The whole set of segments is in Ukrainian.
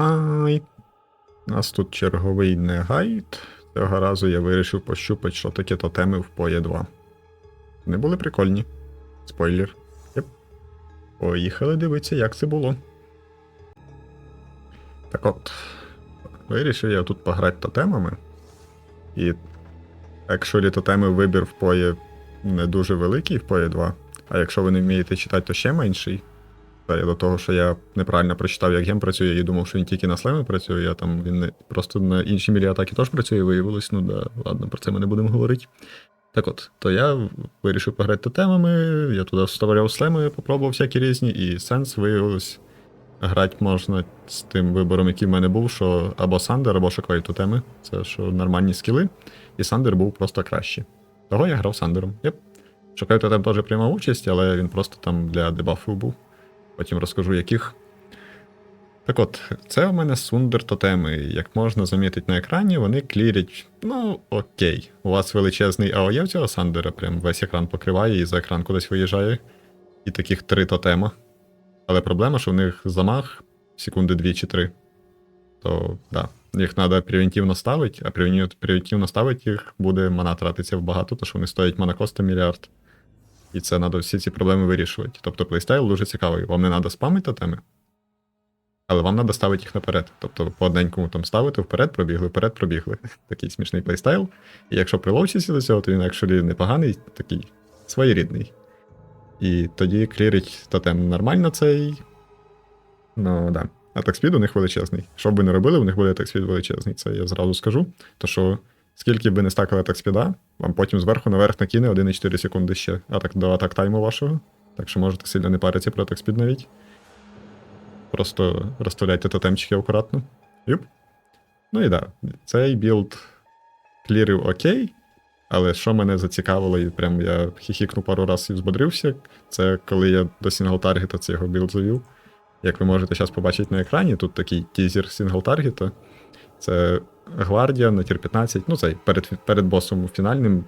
Ай. У нас тут черговий негайд. Цього разу я вирішив пощупати, що таке тотеми в PoE 2. Вони були прикольні. Спойлер. Єп. Поїхали дивитися, як це було. Так от. Вирішив я тут пограти тотемами. І якщо тотеми вибір в PoE не дуже великий в PoE 2, а якщо ви не вмієте читати, то ще менший. Та я до того, що я неправильно прочитав, як гем працює, і думав, що він тільки на слеми працює, а там він не просто на іншій мірі атаки теж працює, виявилось. Ну да, ладно, про це ми не будемо говорити. Так от, то я вирішив пограти тотемами, я туди вставляв слеми, попробував всякі різні, і сенс виявилось. Грати можна з тим вибором, який в мене був, що або Сандер, або Шоквей тотеми. Це що нормальні скіли, і Сандер був просто краще. Того я грав Сандером. Єп. Шоквей тотем теж приймав участь, але він просто там для дебафу був. Потім розкажу, яких. Так от, це у мене сундер тотеми. Як можна замітити на екрані, вони клірять. Ну, окей. У вас величезний АОЄ в цього Сандера, прям весь екран покриває і за екран кудись виїжджає. І таких три тотема. Але проблема, що в них замах секунди 2 чи 3. То, да. Їх треба превентивно ставити, а превентивно- ставити їх буде мана тратиться в багато, тому що вони стоять монокоста мільярд. І це треба всі ці проблеми вирішувати. Тобто плейстайл дуже цікавий. Вам не треба спамити тотеми, але вам треба ставити їх наперед. Тобто по одненькому там ставити, вперед пробігли, вперед пробігли. Такий смішний плейстайл. І якщо приловчиться до цього, то він actually непоганий, такий своєрідний. І тоді клірить тотем нормально цей. Ну, да. Атак спід у них величезний. Що б ви не робили, у них буде атак спід величезний. Це я зразу скажу. То що скільки б ви не стакали атак спіда, вам потім зверху наверх накине 1,4 секунди ще атак до атак тайму вашого. Так що можете сильно не паритися про атак спід навіть. Просто розставляйте тотемчики акуратно. Юп. Ну і да, цей білд клірив окей. Але що мене зацікавило, і прям я хіхікнув пару разів і взбодрився, це коли я до сінгл-таргета цього білд завів. Як ви можете зараз побачити на екрані, тут такий тізер сінгл-таргета. Це гвардія на тір 15. Ну, цей перед, перед босом фінальним,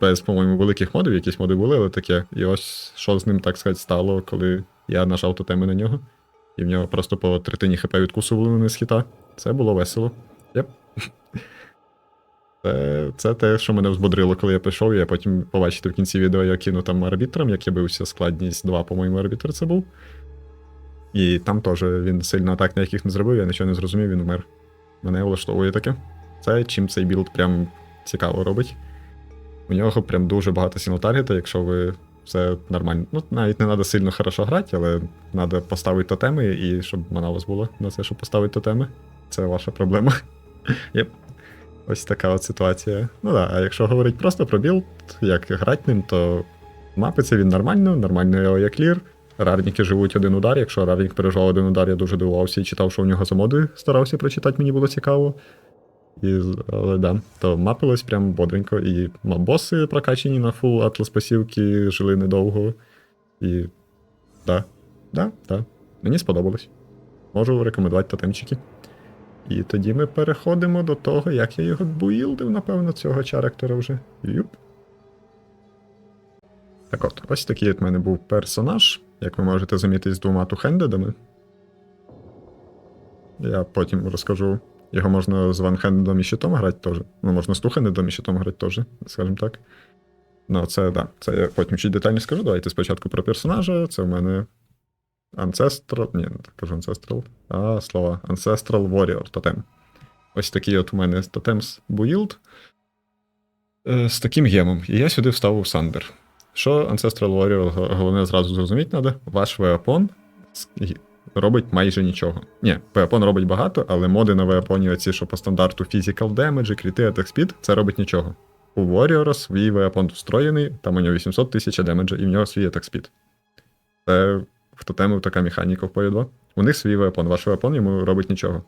без, по-моєму, великих модів, якісь моди були, але таке. І ось що з ним, так сказати, стало, коли я нажав тотеми на нього. І в нього просто по третині хп відкусували з хіта. Це було весело. Єп. Це, це те, що мене взбодрило, коли я пішов. Я потім побачите в кінці відео, я кину там арбітром, як я бився, складність 2, по-моєму, арбітр це був. І там теж він сильно атак ніяких не зробив, я нічого не зрозумів, він вмер. Мене влаштовує таке. Це чим цей білд прям цікаво робить. У нього прям дуже багато сінотаргета, якщо ви все нормально. Ну, навіть не треба сильно хорошо грати, але треба поставити тотеми, і щоб мана у вас була на це, щоб поставити тотеми. Це ваша проблема. Єп. Ось така от ситуація. Ну да, а якщо говорити просто про білд, як грати ним, то мапиться він нормально, нормально його є клір. Рарніки живуть один удар. Якщо рарнік переживав один удар, я дуже дивувався і читав, що в нього за моди старався прочитати, мені було цікаво. І, але да, то мапилось прям бодренько. І боси прокачені на фул атлас пасівки, жили недовго. І. Да, да, да. Мені сподобалось. Можу рекомендувати тотемчики. І тоді ми переходимо до того, як я його буїлдив, напевно, цього чарактера вже. Юп. Так от, ось такий от в мене був персонаж, як ви можете замітити з двома тухендедами. Я потім розкажу. Його можна з ванхендедом і щитом грати теж. Ну, можна з тухендедом і щитом грати теж, скажімо так. Ну, це да. Це я потім чуть детальніше скажу. Давайте спочатку про персонажа. Це в мене Ancestral. Ні, не кажу Ancestral. А, слова. Ancestral Warrior тотем. Ось такий от у мене буїлд. Е, з таким гемом. І я сюди вставив Сандер. Що Ancestral Warrior головне зразу зрозуміти треба, ваш веапон робить майже нічого. Ні, веапон робить багато, але моди на веапоні, оці, що по стандарту Physical Damage, кріти, Attack Speed, це робить нічого. У Warrior свій веапон встроєний, там у нього 800 тисяч демеджа, і в нього свій Attack Speed. Це в тотему така механіка в полі 2. У них свій веапон, ваш веапон йому робить нічого.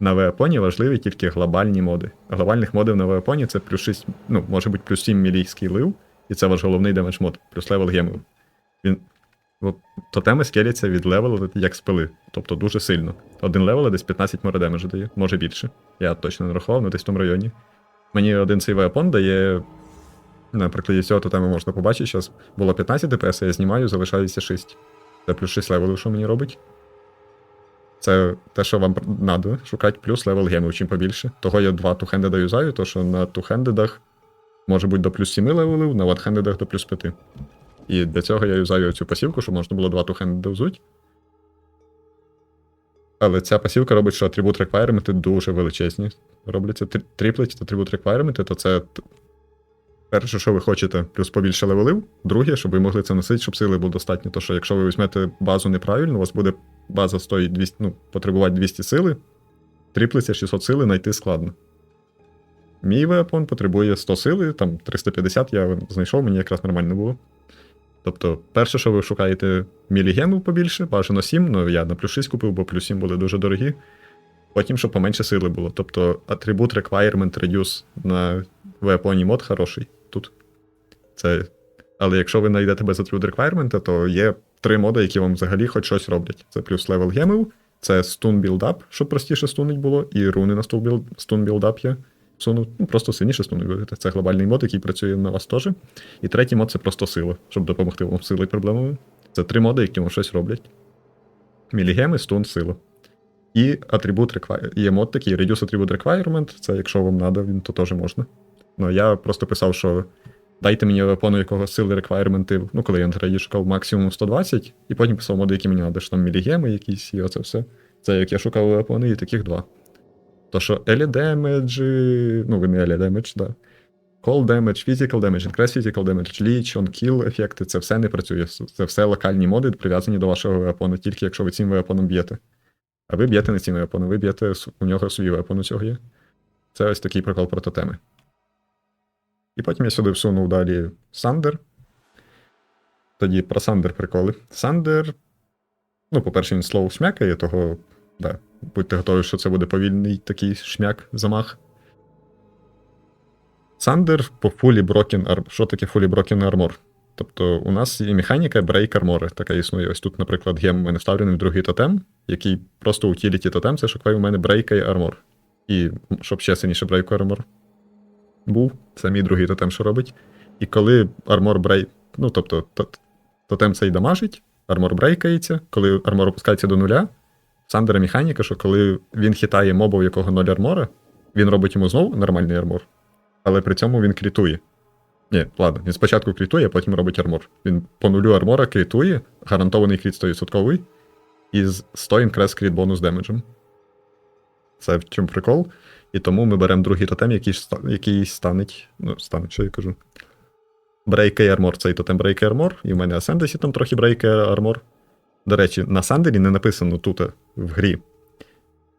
На веапоні важливі тільки глобальні моди. Глобальних модів на веапоні це плюс 6, ну, може бути плюс 7 мілій скілів, і це ваш головний демедж мод, плюс левел гемів. Він. От, тотеми скеляться від левелу як спили, тобто дуже сильно. Один левел десь 15 море демеджу дає, може більше. Я точно не рахував, але десь в тому районі. Мені один цей веапон дає. На прикладі цього тотему можна побачити, зараз було 15 ДПС, я знімаю, залишається 6. Це плюс 6 левелів, що мені робить. Це те, що вам треба, шукати плюс левел гемів чим побільше. Того я два тухендеда юзаю, то що на тухендедах може бути до плюс 7 левелів, на ватхендедах до плюс 5. І для цього я юзаю цю пасівку, щоб можна було два тухендеда взуть. Але ця пасівка робить, що атрибут requirement дуже величезні. Робляться тріплеті атрибут requirement, то це перше, що ви хочете, плюс побільше левелів. Друге, щоб ви могли це носити, щоб сили було достатньо. То що якщо ви візьмете базу неправильно, у вас буде база стоїть 200, ну, потребувати 200 сили, тріплеться 600 сили знайти складно. Мій веапон потребує 100 сили, там 350 я знайшов, мені якраз нормально було. Тобто, перше, що ви шукаєте мілігемів побільше, бажано 7, ну я на плюс 6 купив, бо плюс 7 були дуже дорогі. Потім, щоб поменше сили було. Тобто атрибут requirement reduce на веапоні мод хороший тут. Це... Але якщо ви знайдете без атрибут requirement, то є три моди, які вам взагалі хоч щось роблять. Це плюс левел гемів, це build up, щоб простіше стунить було, і руни на stun build-up є. Суну, ну, просто сильніше будете. Це глобальний мод, який працює на вас теж. І третій мод це просто сила, щоб допомогти вам з силою проблемами. Це три моди, які вам щось роблять. Мілігеми, стун, сила. І атрибут require. Є мод такий Reduce Attribute Requirement, це якщо вам треба, він то теж можна. Ну, я просто писав, що дайте мені вепону якого сили реквайрменти, ну, коли я інтереді шукав максимум 120, і потім писав моди, які мені треба, що там мілігеми якісь, і оце все. Це як я шукав вепони, і таких два. То що Ellie Damage, ну, не Ellie Damage, да. Call Damage, Physical Damage, Increase Physical Damage, Leech, On Kill ефекти, це все не працює. Це все локальні моди, прив'язані до вашого вепону, тільки якщо ви цим вепоном б'єте. А ви б'єте не цим вепоном, ви б'єте у нього свій вепон у цього є. Це ось такий прикол про тотеми. І потім я сюди всунув далі Сандер. Тоді про Сандер приколи. Сандер. Ну, по-перше, він слово шмякає, того. Да, будьте готові, що це буде повільний такий шмяк, замах. Сандер по Fully Broken Armor. Що таке Fully Broken Armor? Тобто у нас є механіка Break Armor, така існує. Ось тут, наприклад, гем у мене вставлений в другий тотем, який просто утіліті тотем, це що у мене брейкає армор. І щоб ще сильніше брейку армор був, це мій другий тотем, що робить. І коли армор брейк, ну тобто тот- тотем цей дамажить, армор брейкається, коли армор опускається до нуля, Сандера механіка, що коли він хитає моба, у якого 0 армора, він робить йому знову нормальний армор, але при цьому він крітує. Ні, ладно, він спочатку крітує, а потім робить армор. Він по нулю армора крітує, гарантований кріт 100%, і з 100 інкрес кріт бонус демеджем. Це в чому прикол. І тому ми беремо другий тотем, який, який станеть. Ну, станеть, що я кажу. Брейкає армор, цей тотем брейкає армор, і в мене Асендесі там трохи брейкає армор. До речі, на Сандері не написано тут в грі,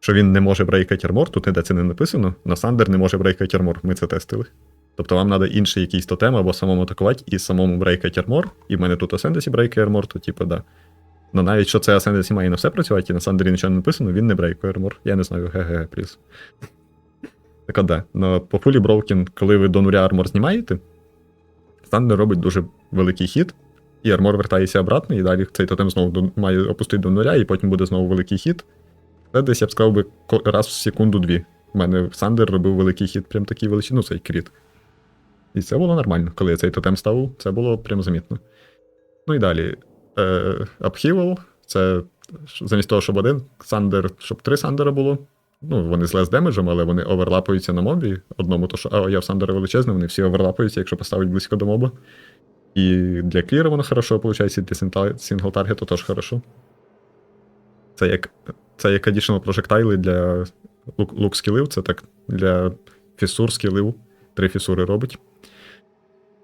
що він не може брейкати армор, тут ніде це не написано. На Сандер не може брейкати армор, ми це тестили. Тобто вам треба інший якийсь тотем або самому атакувати і самому брейкати армор. І в мене тут Асендесі брейкає армор, то типу, да. Ну навіть що це Ascendance має на все працювати, і на Сандері нічого не написано, він не брейкує армор. Я не знаю, плюс. Так от да. Но по фулі Broken, коли ви до нуля армор знімаєте, Сандер робить дуже великий хід, і армор вертається обратно, і далі цей тотем знову до- має опустити до нуля, і потім буде знову великий хід. Це десь я б сказав би раз в секунду-дві. У мене Сандер робив великий хід, прям такий величий, ну цей кріт. І це було нормально. Коли я цей тотем ставив, це було прям замітно. Ну і далі. Е, це замість того, щоб один сандер, щоб три сандера було. Ну, вони з демеджем, але вони оверлапаються на мобі. Одному, то що а, я в сандера величезний, вони всі оверлапаються, якщо поставить близько до моба. І для кліра воно хорошо, виходить, і для синта- сингл таргету теж хорошо. Це як, це як additional projectile для лук скілів, це так для фісур скілів. Три фісури робить.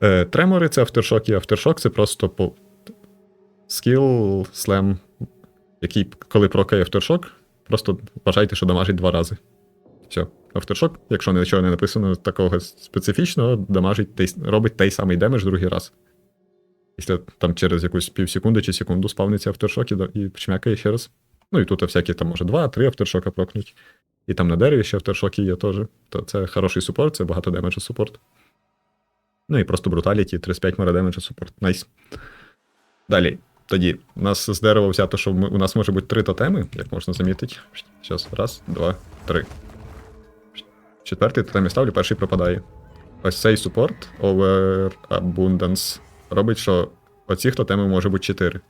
Е, тремори це авторшок, і авторшок це просто по скіл, слем, який, коли прокає авторшок, просто вважайте, що дамажить два рази. Все. Авторшок, якщо нічого не написано такого специфічного, дамажить робить той самий демедж другий раз. Після там через якусь півсекунди чи секунду спавниться авторшок і, і чмякає ще раз. Ну і тут всякі там може два-три авторшока прокнуть. І там на дереві ще авторшоки є теж. То це хороший супорт, це багато демеджу супорт. Ну і просто бруталіті, 35 мора демеджу супорт. Найс. Далі. Тоді, у нас з дерева взято, що ми, у нас може бути три тотеми, як можна замітити. Зараз, раз, два, три. Четвертий тотем я ставлю, перший пропадає. Ось цей супорт, Over Abundance, робить, що оцих тотемів може бути 4.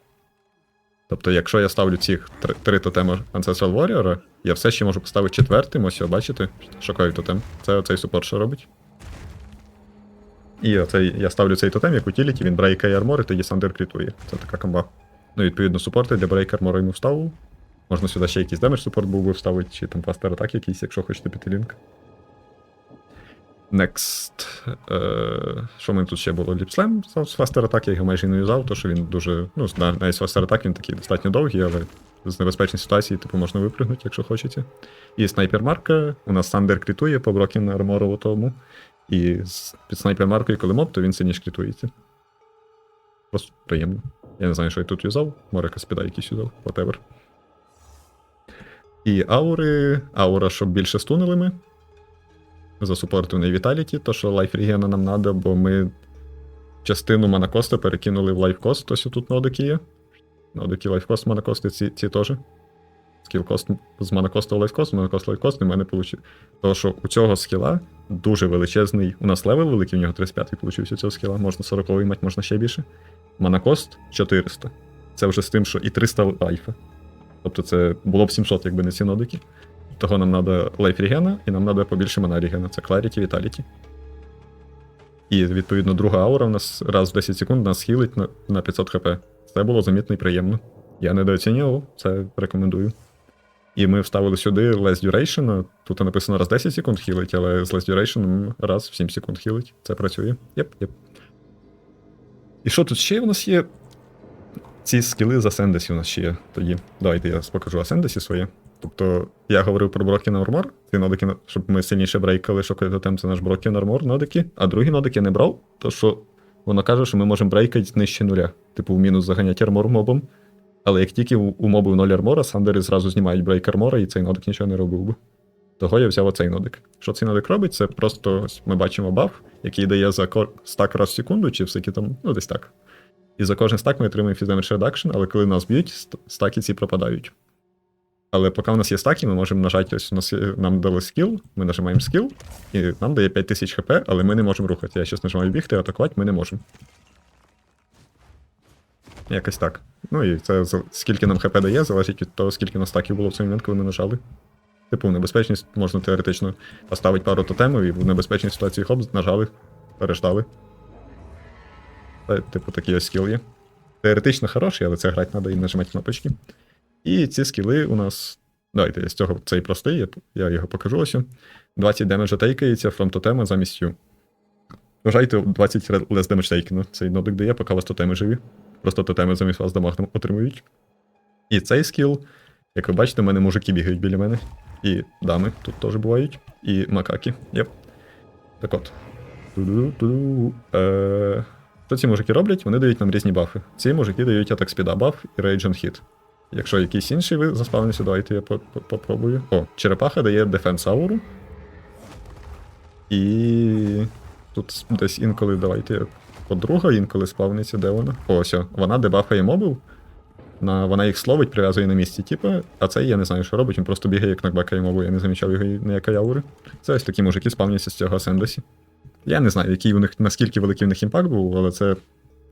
Тобто, якщо я ставлю ці три, тотеми Ancestral Warrior, я все ще можу поставити четвертим, ось його бачите, шоковий тотем. Це оцей супорт, що робить. І оцей, я ставлю цей тотем як утіліті, він брейкає армор, і тоді Сандер крітує. Це така комба. Ну, відповідно, супорти для брейк армора йому вставив. Можна сюди ще якийсь демедж супорт був би вставити, чи там фастер атак якийсь, якщо хочете піти лінк. Next. Е, що мене тут ще було? Ліпслем з фастер атак, я його майже не юзав, тому що він дуже. Ну, на- навіть з фастер атак він такий достатньо довгий, але з небезпечної ситуації, типу, можна випрыгнути, якщо хочеться. І снайпер марка. У нас Сандер крітує по Брокін арморову тому. І під снайпер маркою, коли моб, то він сильніше крітується. Просто приємно. Я не знаю, що я тут юзав. Може, спіда якийсь юзав, whatever. І аури. Аура, щоб більше стунили ми. Засупортив на Віталіті, то що лайф регіона нам треба, бо ми частину манакоста перекинули в лайфкост, ось тут нодики є. Нодики лайфкост, манакости ці, ці теж. Скілкост з манакоста в лайфкост, манакост лайфкост, в мене вийшло. Тому що у цього скіла дуже величезний. У нас левел великий, у нього 35-й получився цього скіла, можна 40-й мати, можна ще більше. Манакост 400. Це вже з тим, що і 300 лайфа. Тобто це було б 700, якби не ці нодики. Того нам треба лайф регена, і нам треба побільше мана. Це Clarity, Vitality. І відповідно друга аура в нас раз в 10 секунд нас хілить на, на 500 хп. Це було замітно і приємно. Я недооцінював, це рекомендую. І ми вставили сюди Less Duration. Тут написано раз 10 секунд хілить, але з Less Duration раз в 7 секунд хілить. Це працює. Єп, єп. І що тут ще в нас є? Ці скіли з Ascendesі у нас ще є тоді. Давайте я покажу Ascendesі своє. Тобто, я говорив про Broken Armor, ці нодики, щоб ми сильніше брейкали, що тотем це наш Broken Armor нодики, а другі нодики я не брав, то що воно каже, що ми можемо брейкати нижче нуля. Типу, в мінус заганяти армор мобом. Але як тільки у, у мобів 0 армора, сандери зразу знімають брейк армора, і цей нодик нічого не робив би. Того я взяв оцей нодик. Що цей нодик робить? Це просто ось ми бачимо баф, який дає за стак раз в секунду, чи всякі там, ну десь так. І за кожен стак ми отримуємо Damage Reduction, але коли нас б'ють, стаки ці пропадають. Але поки у нас є стаки, ми можемо нажати, ось у нас є, нам дали скіл, ми нажимаємо скіл, і нам дає 5000 хп, але ми не можемо рухати. Я зараз нажимаю бігти, атакувати ми не можемо. Якось так. Ну і це скільки нам хп дає, залежить від того, скільки на стаків було в цей момент, коли ми нажали. Типу, в небезпечність можна теоретично поставити пару тотемів і в небезпечній ситуації хоп, нажали, переждали. Та, Типу, такий ось скіл є. Теоретично хороший, але це грати треба і нажимати кнопочки. І ці скіли у нас. Давайте з цього цей простий, я, його покажу ось. 20 демеджа тейкається from тотема замість Ю. Вважайте 20 less damage taken. Цей нодик дає, поки вас тотеми живі. Просто тотеми замість вас дамаг отримують. І цей скіл, як ви бачите, в мене мужики бігають біля мене. І дами тут теж бувають. І макаки. Єп. Так от. Е, Що ці мужики роблять? Вони дають нам різні бафи. Ці мужики дають атак спіда баф і Rage Hit. Якщо якийсь інший ви заспавнився, давайте я по- по- попробую. О, черепаха дає дефенс ауру. І тут десь інколи давайте подруга, інколи спавниться, де вона? О, ось, вона дебафає мобів. На, вона їх словить, прив'язує на місці, типу, а цей я не знаю, що робить, він просто бігає, як нокбекає мобу, я не замічав його ніякої аури. Це ось такі мужики спавняться з цього Асендесі. Я не знаю, який у них, наскільки великий у них імпакт був, але це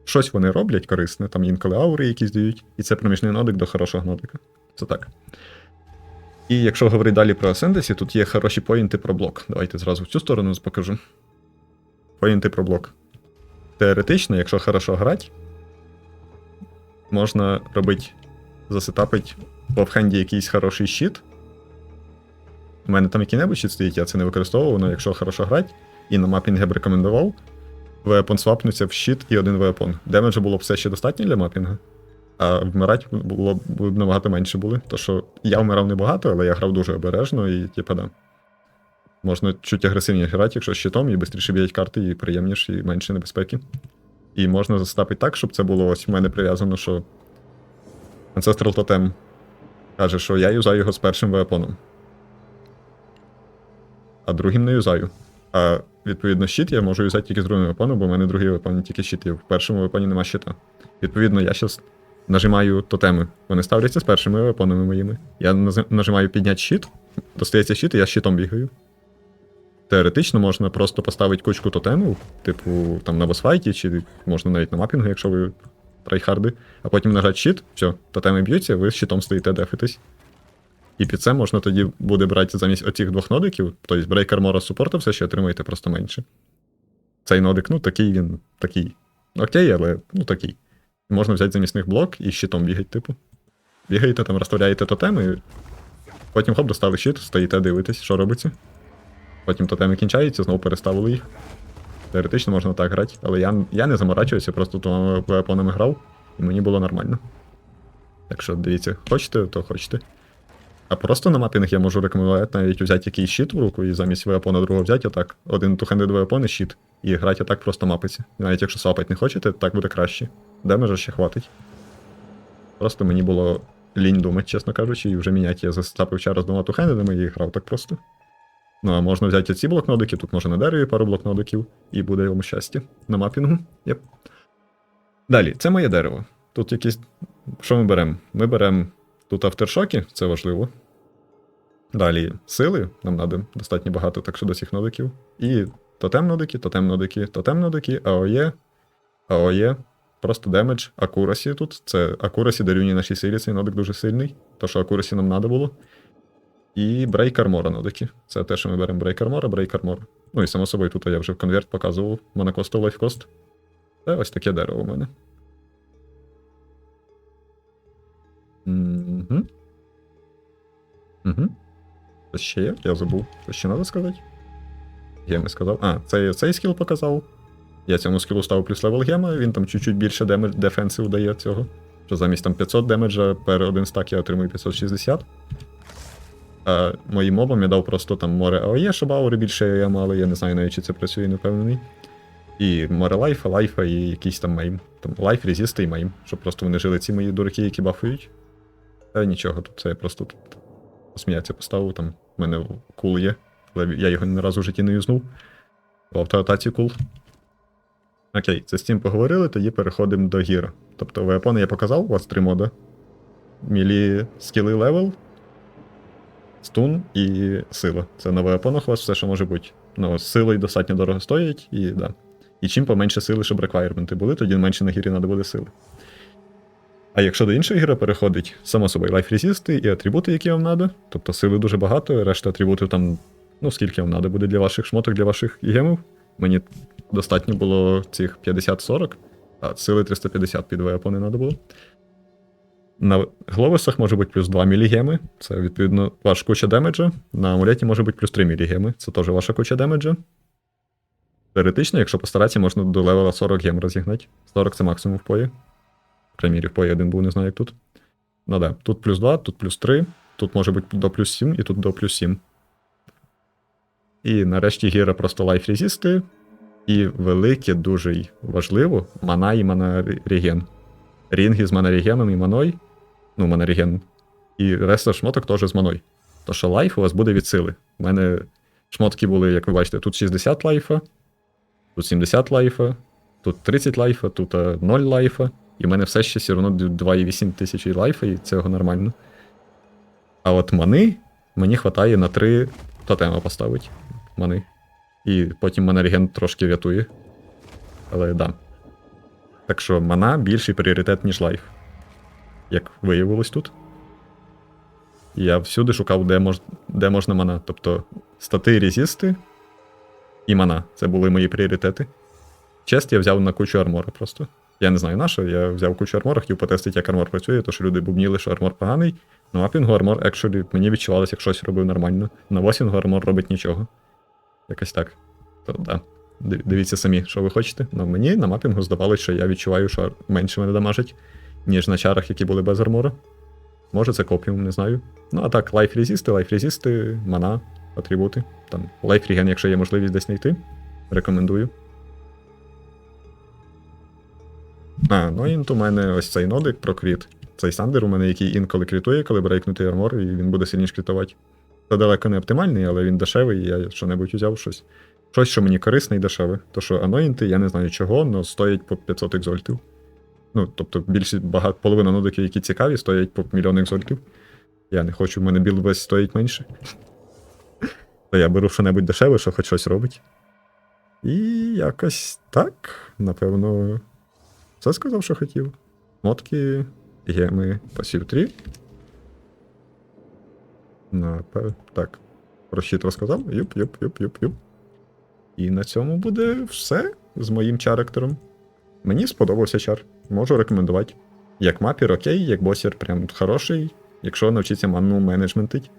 щось вони роблять корисне, там інколи аури якісь дають, і це проміжний нодик до хорошого нодика. Це так. І якщо говорити далі про Ascendesі, тут є хороші поінти про блок. Давайте зразу в цю сторону покажу. Поінти про блок. Теоретично, якщо хорошо грати, можна робити, засетапить в офхенді якийсь хороший щит. У мене там який-небудь щит стоїть, я це не використовував, але якщо хорошо грати, і на мапінг я б рекомендував, веапон свапнуться в щит і один веапон. Демеджа було б все ще достатньо для мапінга, а вмирати було б набагато менше були. То що я вмирав небагато, але я грав дуже обережно і, типа, да. Можна чуть агресивніше грати, якщо з щитом, і швидше б'ють карти, і приємніше, і менше небезпеки. І можна застапити так, щоб це було ось в мене прив'язано, що Ancestral Totem каже, що я юзаю його з першим веапоном. А другим не юзаю. А відповідно, щит я можу юзати тільки з другим вепоном, бо в мене другий вепон тільки щит є. В першому вепоні нема щита. Відповідно, я зараз нажимаю тотеми. Вони ставляться з першими вепонами моїми. Я нажимаю підняти щит, достається щит, і я щитом бігаю. Теоретично можна просто поставити кучку тотемів, типу там на босфайті, чи можна навіть на мапінгу, якщо ви трайхарди, а потім нажать щит, все, тотеми б'ються, ви щитом стоїте дефитесь. І під це можна тоді буде брати замість оцих двох нодиків, тобто брейкер мора супорту все ще отримуєте просто менше. Цей нодик, ну такий він, такий. Окей, але ну такий. Можна взяти замість них блок і щитом бігати, типу. Бігаєте там, розставляєте тотеми, потім хоп, достали щит, стоїте, дивитесь, що робиться. Потім тотеми кінчаються, знову переставили їх. Теоретично можна так грати, але я, я не заморачуюся, просто двома вепонами грав, і мені було нормально. Так що дивіться, хочете, то хочете. А просто на мапінг я можу рекомендувати навіть взяти якийсь щит в руку і замість веапона другого взяти отак. Один тухендед веапон і щит. І грати отак просто мапиться. Навіть якщо свапати не хочете, так буде краще. Демеджа ще хватить. Просто мені було лінь думати, чесно кажучи, і вже міняти. Я застапив чара з двома тухендедами і грав так просто. Ну, а можна взяти ці блокнодики, тут можна на дереві пару блокнодиків, і буде йому щастя на мапінгу. Єп. Далі, це моє дерево. Тут якісь. Що ми беремо? Ми беремо тут авторшоки, це важливо. Далі сили, нам треба достатньо багато, так що до цих нодиків. І тотем нодики, тотем нодики, тотем нодики, АОЄ, АОЄ, просто демедж, акурасі тут. Це акурасі дорівнює нашій силі, цей нодик дуже сильний, то що акурасі нам треба було. І брейк армора нодики. Це те, що ми беремо брейк армора, брейк армора. Ну і само собою тут я вже в конверт показував монокосту лайфкост. Це ось таке дерево у мене. Угу. Угу. Це ще є? Я забув. Що ще треба сказати? Я сказав. А, це цей скіл показав. Я цьому скілу ставив плюс левел гема, він там чуть-чуть більше демедж дефенсив дає цього. Що замість там 500 демеджа per один стак я отримую 560. А моїм мобам я дав просто там море АОЄ, щоб аури більше я мали, я не знаю навіть чи це працює, не впевнений. І море лайфа, лайфа і якийсь там мейм. Там лайф, резісти і мейм, щоб просто вони жили ці мої дураки, які бафують. Та нічого, тут це я просто тут посміятися поставив, там в мене кул є, але я його ні разу в житті не юзнув. В автоатаці кул. Окей, це з цим поговорили, тоді переходимо до гіра. Тобто веапони я показав, у вас три мода. Мілі скіли левел, стун і сила. Це на веапонах у вас все, що може бути. Ну, силою достатньо дорого стоїть, і да. І чим поменше сили, щоб реквайрменти були, тоді менше на гірі треба буде сили. А якщо до іншої гри переходить, само собою, лайф резисти і атрибути, які вам треба. Тобто сили дуже багато, решта атрибутів там, ну скільки вам треба буде для ваших шмоток, для ваших гемів. Мені достатньо було цих 50-40, а сили 350 під веапони треба було. На гловесах може бути плюс 2 мілігеми, це відповідно ваша куча демеджа. На амулеті може бути плюс 3 мілігеми, це теж ваша куча демеджа. Теоретично, якщо постаратися, можна до левела 40 гем розігнати. 40 це максимум в пої. Крайній мірі, в пої один був, не знаю, як тут. Ну да, тут плюс 2, тут плюс 3, тут може бути до плюс 7 і тут до плюс 7. І нарешті гіра просто лайф резисти. І велике, дуже важливо, мана і мана реген. Рінги з манарігеном і маною. Ну, манаріген. І решта шмоток теж з маною. То що лайф у вас буде від сили. У мене шмотки були, як ви бачите, тут 60 лайфа, тут 70 лайфа, тут 30 лайфа, тут е, 0 лайфа. І в мене все ще все одно 2,8 тисячі лайфа, і цього нормально. А от мани мені вистачає на 3 тотема поставити. Мани. І потім мене реген трошки рятує. Але да. Так що мана більший пріоритет, ніж лайф. Як виявилось тут. Я всюди шукав, де, мож... де можна мана. Тобто стати резисти і мана. Це були мої пріоритети. Чест я взяв на кучу армора просто. Я не знаю на я взяв кучу армора, хотів потестити, як армор працює, то що люди бубніли, що армор поганий. На мапінгу армор, actually, мені відчувалося, як щось робив нормально. На восінгу армор робить нічого. Якось так. То да. Дивіться самі, що ви хочете. Ну, мені на мапінгу здавалося, що я відчуваю, що менше мене дамажить, ніж на чарах, які були без армора. Може, це копіум, не знаю. Ну, а так, лайф резисти, лайф резисти, мана, атрибути. Там лайф реген, якщо є можливість десь знайти. Рекомендую. А, ну і у мене ось цей нодик про кріт. Цей сандер у мене, який інколи крітує, коли брейкнутий армор, і він буде сильніше крітувати. Це далеко не оптимальний, але він дешевий, і я що-небудь взяв щось. Щось, що мені корисне і дешеве. То що аноїнти, я не знаю чого, але стоять по 500 екзольтів. Ну, тобто, більше багато половина нодиків, які цікаві, стоять по мільйон екзольтів. Я не хочу, в мене білд весь стоїть менше. То я беру що-небудь дешеве, що хоч щось робить. І якось так, напевно, все сказав, що хотів. Шмотки, геми, пасів 3. Напев... Так. Про щит розказав. Юп, юп, юп, юп, юп. І на цьому буде все з моїм чарактером. Мені сподобався чар. Можу рекомендувати. Як мапір, окей, як босір, прям хороший. Якщо навчиться ману менеджментить.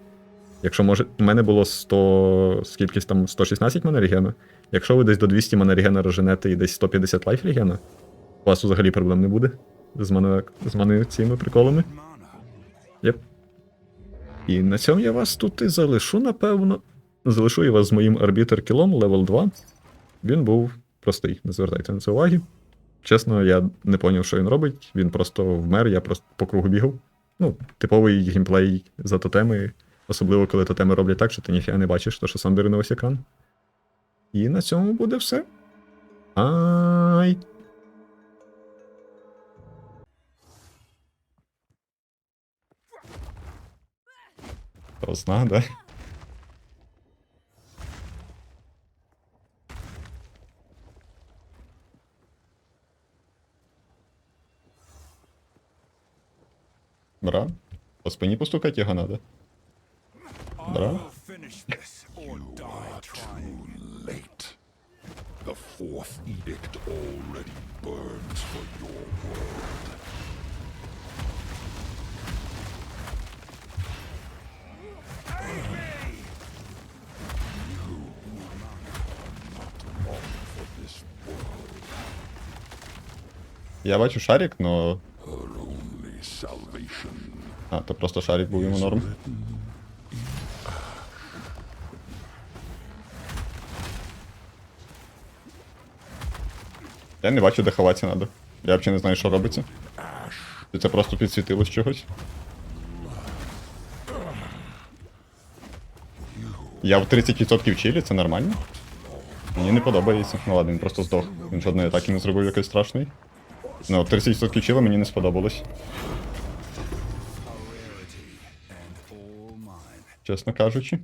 Якщо може. У мене було 100. скількись там 116 манерігена. Якщо ви десь до 200 манерігена розженете і десь 150 лайф регена, у вас взагалі проблем не буде. З мани, з мани цими приколами. Єп. І на цьому я вас тут і залишу, напевно. Залишу я вас з моїм арбітер кілом левел 2. Він був простий, не звертайте на це уваги. Чесно, я не поняв, що він робить. Він просто вмер, я просто по кругу бігав. Ну, типовий геймплей за тотеми, особливо коли тотеми роблять так, що ти ніфіга не бачиш, то що сам весь екран. І на цьому буде все. Ай! Хто зна, да? Бра. По спині постукати його надо. Бра. The fourth edict already burns for your world. Я бачу шарик, но. А, то просто шарик був йому норм. Я не бачу, де ховатися треба. Я взагалі не знаю, що робиться. Чи це просто підсвітилось чогось? Я в 30% чилі, це нормально. Мені не подобається. Ну ладно, він просто здох. Він жодної атаки не зробив якийсь страшний. Ну, 30% чила мені не сподобалось. Чесно кажучи.